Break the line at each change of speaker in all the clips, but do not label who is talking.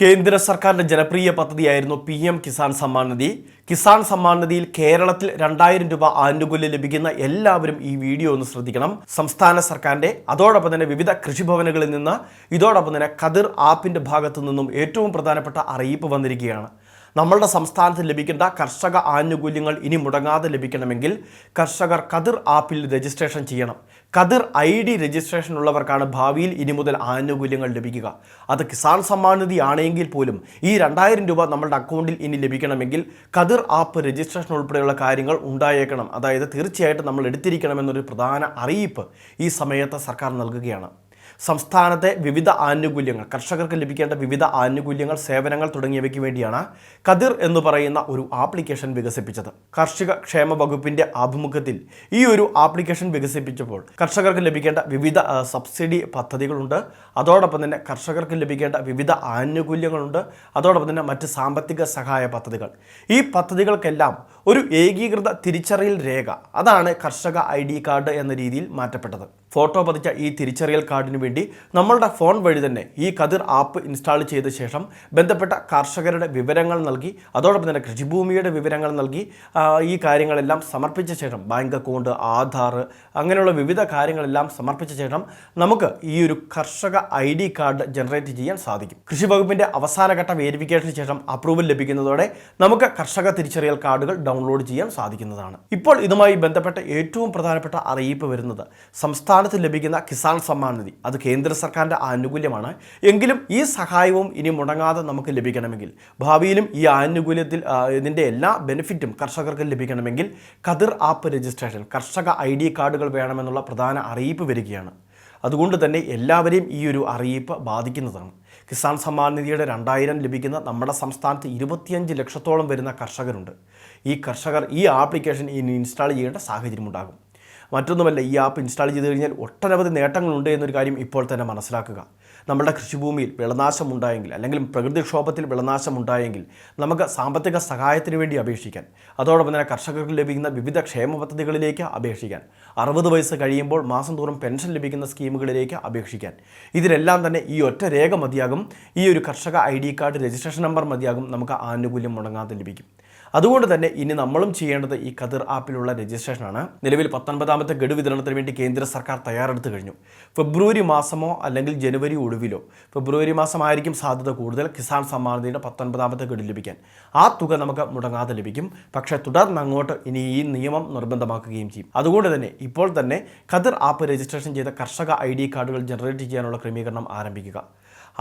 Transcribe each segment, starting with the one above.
കേന്ദ്ര സർക്കാരിന്റെ ജനപ്രിയ പദ്ധതിയായിരുന്നു പി എം കിസാൻ സമ്മാൻ നിധി. കിസാൻ സമ്മാൻ നിധിയിൽ കേരളത്തിൽ രണ്ടായിരം രൂപ ആനുകൂല്യം ലഭിക്കുന്ന എല്ലാവരും ഈ വീഡിയോ ഒന്ന് ശ്രദ്ധിക്കണം. സംസ്ഥാന സർക്കാരിന്റെ അതോടൊപ്പം തന്നെ വിവിധ കൃഷിഭവനുകളിൽ നിന്ന് ഇതോടൊപ്പം തന്നെ കതിർ ആപ്പിന്റെ ഭാഗത്തു നിന്നും ഏറ്റവും പ്രധാനപ്പെട്ട അറിയിപ്പ് വന്നിരിക്കുകയാണ്. നമ്മളുടെ സംസ്ഥാനത്ത് ലഭിക്കേണ്ട കർഷക ആനുകൂല്യങ്ങൾ ഇനി മുടങ്ങാതെ ലഭിക്കണമെങ്കിൽ കർഷകർ കതിർ ആപ്പിൽ രജിസ്ട്രേഷൻ ചെയ്യണം. കതിർ ഐ ഡി രജിസ്ട്രേഷൻ ഉള്ളവർക്കാണ് ഭാവിയിൽ ഇനി മുതൽ ആനുകൂല്യങ്ങൾ ലഭിക്കുക. അത് കിസാൻ സമ്മാൻ നിധി ആണെങ്കിൽ പോലും ഈ രണ്ടായിരം രൂപ നമ്മളുടെ അക്കൗണ്ടിൽ ഇനി ലഭിക്കണമെങ്കിൽ കതിർ ആപ്പ് രജിസ്ട്രേഷൻ ഉൾപ്പെടെയുള്ള കാര്യങ്ങൾ ഉണ്ടായേക്കണം. അതായത് തീർച്ചയായിട്ടും നമ്മൾ എടുത്തിരിക്കണമെന്നൊരു പ്രധാന അറിയിപ്പ് ഈ സമയത്ത് സർക്കാർ നൽകുകയാണ്. സംസ്ഥാനത്തെ വിവിധ ആനുകൂല്യങ്ങൾ കർഷകർക്ക് ലഭിക്കേണ്ട വിവിധ ആനുകൂല്യങ്ങൾ സേവനങ്ങൾ തുടങ്ങിയവയ്ക്ക് വേണ്ടിയാണ് കതിർ എന്ന് പറയുന്ന ഒരു ആപ്ലിക്കേഷൻ വികസിപ്പിച്ചത്. കർഷക ക്ഷേമ വകുപ്പിന്റെ ആഭിമുഖ്യത്തിൽ ഈ ഒരു ആപ്ലിക്കേഷൻ വികസിപ്പിച്ചപ്പോൾ കർഷകർക്ക് ലഭിക്കേണ്ട വിവിധ സബ്സിഡി പദ്ധതികളുണ്ട്. അതോടൊപ്പം തന്നെ കർഷകർക്ക് ലഭിക്കേണ്ട വിവിധ ആനുകൂല്യങ്ങളുണ്ട്. അതോടൊപ്പം തന്നെ മറ്റ് സാമ്പത്തിക സഹായ പദ്ധതികൾ. ഈ പദ്ധതികൾക്കെല്ലാം ഒരു ഏകീകൃത തിരിച്ചറിയൽ രേഖ. അതാണ് കർഷക ഐ കാർഡ് എന്ന രീതിയിൽ മാറ്റപ്പെട്ടത്. ഫോട്ടോ പതിച്ച ഈ തിരിച്ചറിയൽ കാർഡിന് വേണ്ടി നമ്മളുടെ ഫോൺ വഴി തന്നെ ഈ കതിർ ആപ്പ് ഇൻസ്റ്റാൾ ചെയ്ത ശേഷം ബന്ധപ്പെട്ട കർഷകരുടെ വിവരങ്ങൾ നൽകി അതോടൊപ്പം തന്നെ കൃഷിഭൂമിയുടെ വിവരങ്ങൾ നൽകി ഈ കാര്യങ്ങളെല്ലാം സമർപ്പിച്ച ശേഷം ബാങ്ക് അക്കൗണ്ട് ആധാർ അങ്ങനെയുള്ള വിവിധ കാര്യങ്ങളെല്ലാം സമർപ്പിച്ച ശേഷം നമുക്ക് ഈ ഒരു കർഷക ഐ ഡി കാർഡ് ജനറേറ്റ് ചെയ്യാൻ സാധിക്കും. കൃഷി വകുപ്പിന്റെ അവസാനഘട്ട വേരിഫിക്കേഷന് ശേഷം അപ്രൂവൽ ലഭിക്കുന്നതോടെ നമുക്ക് കർഷക തിരിച്ചറിയൽ കാർഡുകൾ ഡൗൺലോഡ് ചെയ്യാൻ സാധിക്കുന്നതാണ്. ഇപ്പോൾ ഇതുമായി ബന്ധപ്പെട്ട ഏറ്റവും പ്രധാനപ്പെട്ട അറിയിപ്പ് വരുന്നത് സംസ്ഥാനത്ത് ലഭിക്കുന്ന കിസാൻ സമ്മാൻ നിധി. അത് കേന്ദ്ര സർക്കാരിന്റെ ആനുകൂല്യമാണ്. എങ്കിലും ഈ സഹായവും ഇനി മുടങ്ങാതെ നമുക്ക് ലഭിക്കണമെങ്കിൽ ഭാവിയിലും ഈ ആനുകൂല്യത്തിൽ ഇതിന്റെ എല്ലാ ബെനിഫിറ്റും കർഷകർക്ക് ലഭിക്കണമെങ്കിൽ കതിർ ആപ്പ് രജിസ്ട്രേഷൻ കർഷക ഐ ഡി കാർഡുകൾ വേണമെന്നുള്ള പ്രധാന അറിയിപ്പ് വരികയാണ്. അതുകൊണ്ട് തന്നെ എല്ലാവരെയും ഈ ഒരു അറിയിപ്പ് ബാധിക്കുന്നതാണ്. കിസാൻ സമ്മാൻ നിധിയുടെ രണ്ടായിരം ലഭിക്കുന്ന നമ്മുടെ സംസ്ഥാനത്ത് ഇരുപത്തിയഞ്ച് ലക്ഷത്തോളം വരുന്ന കർഷകരുണ്ട്. ഈ കർഷകർ ഈ ആപ്ലിക്കേഷൻ ഇനി ഇൻസ്റ്റാൾ ചെയ്യേണ്ട സാഹചര്യമുണ്ടാകും. മറ്റൊന്നുമല്ല ഈ ആപ്പ് ഇൻസ്റ്റാൾ ചെയ്ത് കഴിഞ്ഞാൽ ഒട്ടനവധി നേട്ടങ്ങളുണ്ട് എന്നൊരു കാര്യം ഇപ്പോൾ തന്നെ മനസ്സിലാക്കുക. നമ്മുടെ കൃഷിഭൂമിയിൽ വിളനാശം ഉണ്ടായെങ്കിൽ അല്ലെങ്കിൽ പ്രകൃതിക്ഷോഭത്തിൽ വിളനാശം ഉണ്ടായെങ്കിൽ നമുക്ക് സാമ്പത്തിക സഹായത്തിന് വേണ്ടി അപേക്ഷിക്കാൻ അതോടൊപ്പം തന്നെ കർഷകർക്ക് ലഭിക്കുന്ന വിവിധ ക്ഷേമ പദ്ധതികളിലേക്ക് അപേക്ഷിക്കാൻ അറുപത് വയസ്സ് കഴിയുമ്പോൾ മാസം തോറും പെൻഷൻ ലഭിക്കുന്ന സ്കീമുകളിലേക്ക് അപേക്ഷിക്കാൻ. ഇതിലെല്ലാം തന്നെ ഈ ഒറ്റ രേഖ മതിയാകും. ഈ ഒരു കർഷക ഐ കാർഡ് രജിസ്ട്രേഷൻ നമ്പർ മതിയാകും. നമുക്ക് ആനുകൂല്യം മുടങ്ങാതെ ലഭിക്കും. അതുകൊണ്ട് തന്നെ ഇനി നമ്മളും ചെയ്യേണ്ടത് ഈ കതിർ ആപ്പിലുള്ള രജിസ്ട്രേഷനാണ്. നിലവിൽ പത്തൊൻപതാമത്തെ ഗഡു വിതരണത്തിന് വേണ്ടി കേന്ദ്ര സർക്കാർ തയ്യാറെടുത്ത് കഴിഞ്ഞു. ഫെബ്രുവരി മാസമോ അല്ലെങ്കിൽ ജനുവരി ഒടുവിലോ. ഫെബ്രുവരി മാസമായിരിക്കും സാധ്യത കൂടുതൽ കിസാൻ സമ്മാൻ നിധിയുടെ പത്തൊൻപതാമത്തെ ഗഡു ലഭിക്കാൻ. ആ തുക നമുക്ക് മുടങ്ങാതെ ലഭിക്കും. പക്ഷേ തുടർന്ന് അങ്ങോട്ട് ഇനി ഈ നിയമം നിർബന്ധമാക്കുകയും ചെയ്യും. അതുകൊണ്ട് തന്നെ ഇപ്പോൾ തന്നെ കതിർ ആപ്പ് രജിസ്ട്രേഷൻ ചെയ്ത കർഷക ഐ ഡി കാർഡുകൾ ജനറേറ്റ് ചെയ്യാനുള്ള ക്രമീകരണം ആരംഭിക്കുക.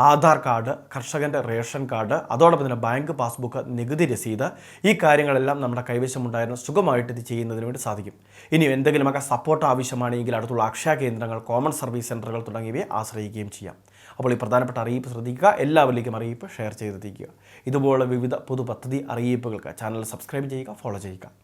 ആധാർ കാർഡ് കർഷകന്റെ റേഷൻ കാർഡ് അതോടൊപ്പം തന്നെ ബാങ്ക് പാസ്ബുക്ക് നികുതി രസീത് ഈ കാര്യങ്ങളെല്ലാം നമ്മുടെ കൈവശമുണ്ടായിരുന്ന. സുഖമായിട്ട് ഇത് ചെയ്യുന്നതിന് വേണ്ടി സാധിക്കും. ഇനി എന്തെങ്കിലുമൊക്കെ സപ്പോർട്ട് ആവശ്യമാണെങ്കിൽ അടുത്തുള്ള അക്ഷയ കേന്ദ്രങ്ങൾ കോമൺ സർവീസ് സെന്ററുകൾ തുടങ്ങിയവയെ ആശ്രയിക്കുകയും ചെയ്യാം. അപ്പോൾ ഈ പ്രധാനപ്പെട്ട അറിയിപ്പ് ശ്രദ്ധിക്കുക എല്ലാവരിലേക്കും അറിയിപ്പ് ഷെയർ ചെയ്തെത്തിക്കുക ഇതുപോലുള്ള വിവിധ പൊതു പദ്ധതി അറിയിപ്പുകൾക്ക് ചാനൽ സബ്സ്ക്രൈബ് ചെയ്യുക ഫോളോ ചെയ്യുക.